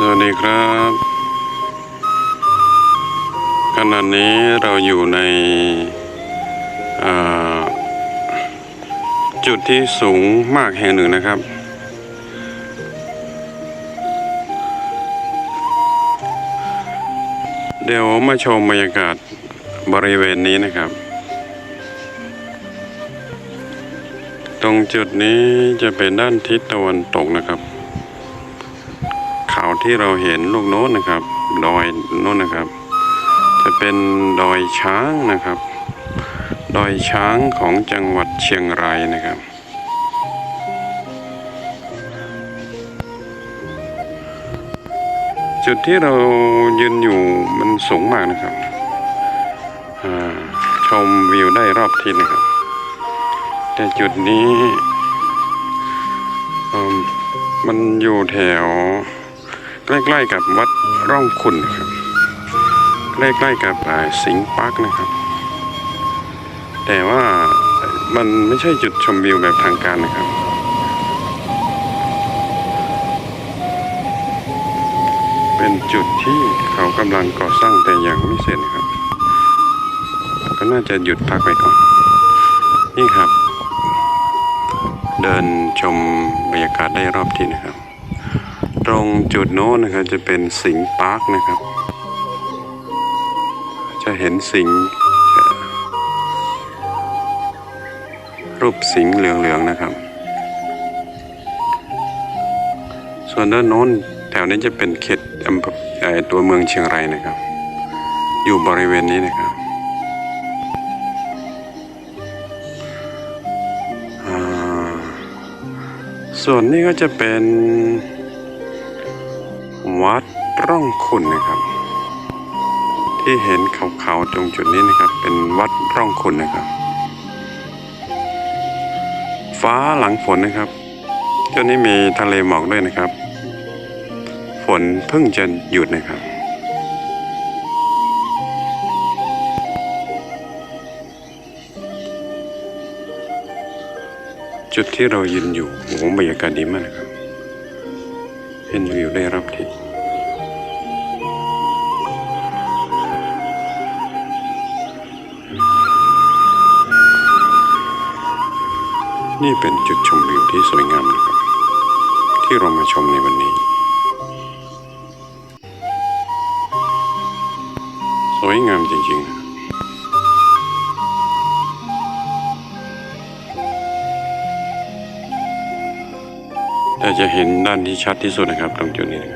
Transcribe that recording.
สวัสดีครับ ขณะนี้เราอยู่ในจุดที่สูงมากแห่งหนึ่งนะครับ เดี๋ยวมาชมบรรยากาศบริเวณนี้นะครับ ตรงจุดนี้จะเป็นด้านทิศตะวันตกนะครับาที่เราเห็นลูกโน้นนะครับ ดอยโน้นนะครับ จะเป็นดอยช้างนะครับ ดอยช้างของจังหวัดเชียงรายนะครับจุดที่เรายืนอยู่มันสูงมากนะครับ ชมวิวได้รอบทิศนะครับ แต่จุดนี้ มันอยู่แถว ใกล้ๆกับวัดร่องขุนนะครับใกล้ๆกับสิงห์ปาร์คนะครับ แต่ว่ามันไม่ใช่จุดชมวิวแบบทางการนะครับเป็นจุดที่เขากำลังก่อสร้างแต่ยังไม่เสร็จนะครับ ก็น่าจะหยุดพักไปก่อน นี่ครับ เดินชมบรรยากาศได้รอบที่นะครับ ตรงจุดโน้นนะครับจะเป็นสิงห์ปาร์คนะครับ จะเห็นสิงห์รูปสิงห์เหลืองๆนะครับ ส่วนด้านโน้นแถวนี้จะเป็นเขตอำเภอเอ่อตัวเมืองเชียงรายนะครับ อยู่บริเวณนี้นะครับส่วนนี้ก็จะเป็น วัดร่องขุนนะครับ ที่เห็นขาวๆตรงจุดนี้นะครับ เป็นวัดร่องขุนนะครับ ฟ้าหลังฝนนะครับจุดนี้มีทะเลหมอกด้วยนะครับ ฝนเพิ่งจะหยุดนะครับจุดที่เรายืนอยู่โอ้โหบรรยากาศดีมากนะครับ เห็นวิวได้รับที่ นี่เป็นจุดชมวิวที่สวยงามนะครับ ที่เรามาชมในวันนี้ สวยงามจริงๆนะแต่จะเห็นด้านที่ชัดที่สุดนะครับตรงจุดนี้นะครับ